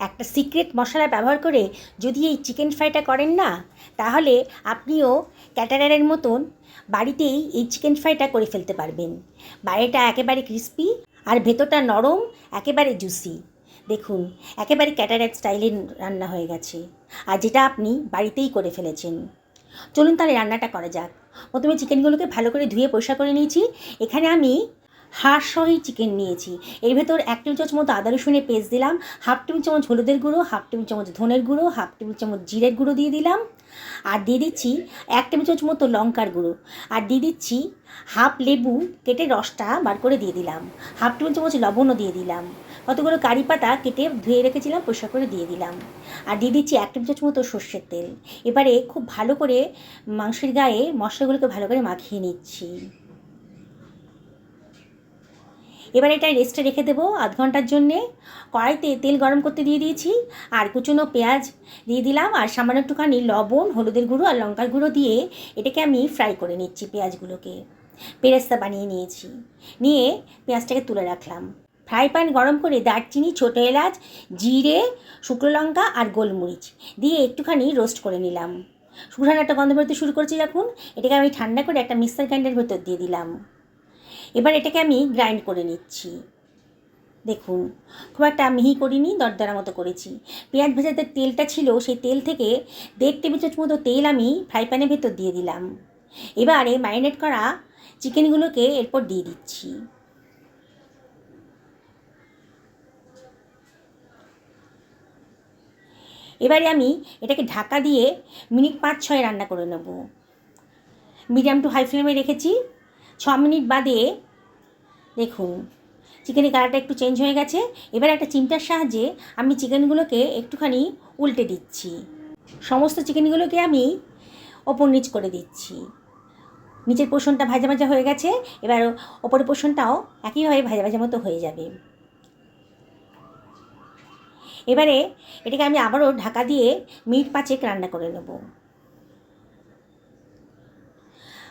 একটা সিক্রেট মশলা ব্যবহার করে যদি এই চিকেন ফ্রাইটা করেন না, তাহলে আপনিও ক্যাটারারের মতন বাড়িতেই এই চিকেন ফ্রাইটা করে ফেলতে পারবেন। বাইরেটা একেবারে ক্রিস্পি আর ভেতরটা নরম, একেবারে জুসি দেখুন, একেবারে ক্যাটারার স্টাইলে রান্না হয়ে গেছে। আর যেটা আপনি বাড়িতেই করে ফেলেছেন। চলুন তাহলে রান্নাটা করা যাক। প্রথমে চিকেনগুলোকে ভালো করে ধুয়ে পরিষ্কার করে নিয়েছি। এখানে আমি হাড় সহই চিকেন নিয়েছি। এর ভেতর এক টেবিল চামচ মতো আদা রসুনের পেস্ট দিলাম হাফ টেবিল চামচ হলুদের গুঁড়ো হাফ টেবিল চামচ ধনের গুঁড়ো হাফ টেবিল চামচ জিরের গুঁড়ো দিয়ে দিলাম। আর দিয়ে দিচ্ছি এক টেবিল চামচ মতো লঙ্কার গুঁড়ো। আর দিয়ে দিচ্ছি হাফ লেবু কেটে রসটা বার করে দিয়ে দিলাম। হাফ টেবিল চামচ লবণও দিয়ে দিলাম। কতগুলো কারি পাতা কেটে ধুয়ে রেখেছিলাম, পরিষ্কার করে দিয়ে দিলাম। আর দিয়ে দিচ্ছি এক টেবিল চামচ মতো সর্ষের তেল। এবারে খুব ভালো করে মাংসের গায়ে মশলাগুলোকে ভালো করে মাখিয়ে নিচ্ছি। এবার এটা রেস্টে রেখে দেবো আধ ঘণ্টার জন্যে। কড়াইতে তেল গরম করতে দিয়ে দিয়েছি, আর কুচনো পেঁয়াজ দিয়ে দিলাম, আর সামান্য একটুখানি লবণ, হলুদের গুঁড়ো, আর লঙ্কার গুঁড়ো দিয়ে এটাকে আমি ফ্রাই করে নিচ্ছি পেঁয়াজগুলোকে। পেরেস্তা বানিয়ে নিয়েছি। নিয়ে পেঁয়াজটাকে তুলে রাখলাম। ফ্রাই প্যান গরম করে দারচিনি, ছোটো এলাচ, জিরে, শুকনো লঙ্কা, আর গোলমরিচ দিয়ে একটুখানি রোস্ট করে নিলাম। শুকনো একটা গন্ধ বেরোতে শুরু করছি যখন এটাকে আমি ঠান্ডা করে একটা মিক্সার গ্রাইন্ডারের ভেতর দিয়ে দিলাম। এবার এটাকে আমি গ্রাইন্ড করে নিচ্ছি। দেখুন, খুব একটা মিহি করিনি, দরদরা মতো করেছি। পেঁয়াজ ভেজাতে তেলটা ছিল, সেই তেল থেকে দেড় টেবিল চামচ মতো তেল আমি ফ্রাই প্যানের ভেতর দিয়ে দিলাম। এবারে ম্যারিনেট করা চিকেনগুলোকে এরপর দিয়ে দিচ্ছি। এবারে আমি এটাকে ঢাকা দিয়ে মিনিট পাঁচ ছয় রান্না করে নেব। মিডিয়াম টু হাই ফ্লেমে রেখেছি। ছ মিনিট বাদে দেখুন, চিকেনের কালারটা একটু চেঞ্জ হয়ে গেছে। এবার একটা চিমটার সাহায্যে আমি চিকেনগুলোকে একটুখানি উল্টে দিচ্ছি। সমস্ত চিকেনগুলোকে আমি ওপর নিচ করে দিচ্ছি। নিচের পোষণটা ভাজা ভাজা হয়ে গেছে, এবার ওপরের পোষণটাও একইভাবে ভাজা ভাজা মতো হয়ে যাবে। এবারে এটাকে আমি আবারও ঢাকা দিয়ে মিনিট পাঁচেক রান্না করে নেব।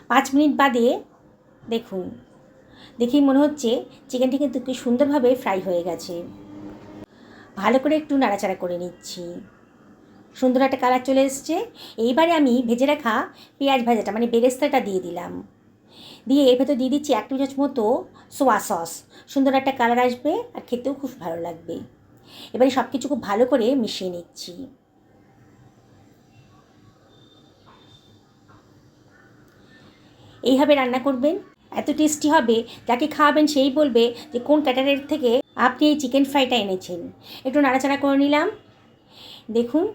পাঁচ মিনিট বাদে দেখুন। দেখেই মনে হচ্ছে চিকেনটি কিন্তু কি সুন্দরভাবে ফ্রাই হয়ে গেছে। ভালো করে একটু নাড়াচাড়া করে নিচ্ছি। সুন্দর একটা কালার চলে এসছে। এইবারে আমি ভেজে রাখা পেঁয়াজ ভাজাটা মানে বেরেস্তাটা দিয়ে দিলাম। দিয়ে এর ভেতর দিয়ে দিচ্ছি এক চামচ মতো সোয়া সস সুন্দর একটা কালার আসবে আর খেতেও খুব ভালো লাগবে। এবারে সব কিছু খুব ভালো করে মিশিয়ে নিচ্ছি। এইভাবে রান্না করবেন। এত টেস্টি হবে, যাকে খাওয়াবেন সেই বলবে যে, কোন ক্যাটারের থেকে আপনি এই চিকেন ফ্রাইটা এনেছেন? একটু নাড়াচাড়া করে নিলাম। দেখুন,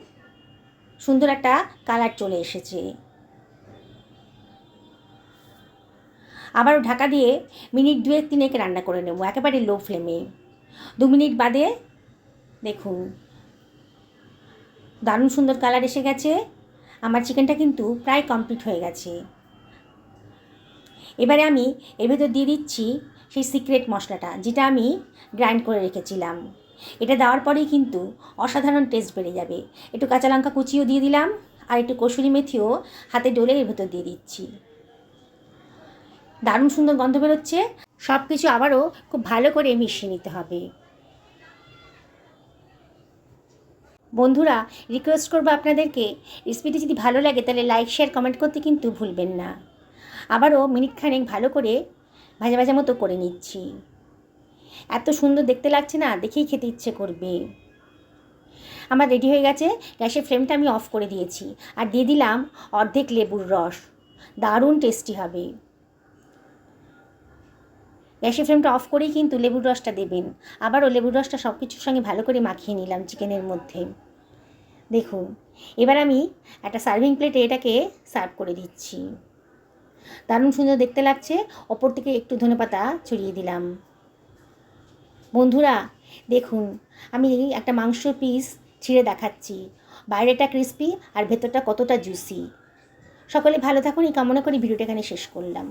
সুন্দর একটা কালার চলে এসেছে। আবারও ঢাকা দিয়ে মিনিট দুয়েক তিনেক রান্না করে নেব, একেবারে লো ফ্লেমে দু মিনিট বাদে, দেখুন, দারুণ সুন্দর কালার এসে গেছে। আমার চিকেনটা কিন্তু প্রায় কমপ্লিট হয়ে গেছে। এবারে আমি এর ভেতর দিয়ে দিচ্ছি সেই সিক্রেট মশলাটা, যেটা আমি গ্রাইন্ড করে রেখেছিলাম। এটা দেওয়ার পরেই কিন্তু অসাধারণ টেস্ট বেড়ে যাবে। একটু কাঁচা লঙ্কা কুচিও দিয়ে দিলাম, আর একটু কসুরি মেথিও হাতে ডলে এর ভেতর দিয়ে দিচ্ছি। দারুণ সুন্দর গন্ধ বেরোচ্ছে সব কিছু আবারও খুব ভালো করে মিশিয়ে নিতে হবে। বন্ধুরা রিকোয়েস্ট করব আপনাদেরকে রেসিপিটি যদি ভালো লাগে তাহলে লাইক শেয়ার কমেন্ট করতে কিন্তু ভুলবেন না। আবারও মিনিট খানেক ভালো করে ভাজা ভাজা মতো করে নিচ্ছি। এত সুন্দর দেখতে লাগছে না? দেখেই খেতে ইচ্ছে করবে। আমার রেডি হয়ে গেছে, গ্যাসের ফ্লেমটা আমি অফ করে দিয়েছি আর দিয়ে দিলাম অর্ধেক লেবুর রস। দারুণ টেস্টি হবে। গ্যাসের ফ্লেমটা অফ করেই কিন্তু লেবুর রসটা দেবেন। আবারও লেবুর রসটা সব কিছুর সঙ্গে ভালো করে মাখিয়ে নিলাম চিকেনের মধ্যে। দেখুন, এবার আমি একটা সার্ভিং প্লেটে এটাকে সার্ভ করে দিচ্ছি। দারুণ সুন্দর দেখতে লাগছে। অপর থেকে একটু ধনে পাতা ছড়িয়ে দিলাম। বন্ধুরা, দেখুন, আমি একটা মাংস পিস ছিঁড়ে দেখাচ্ছি। বাইরেটা ক্রিস্পি আর ভেতরটা কতটা জুসি সকলে ভালো থাকুন, এই কামনা করি ভিডিওটা এখানে শেষ করলাম।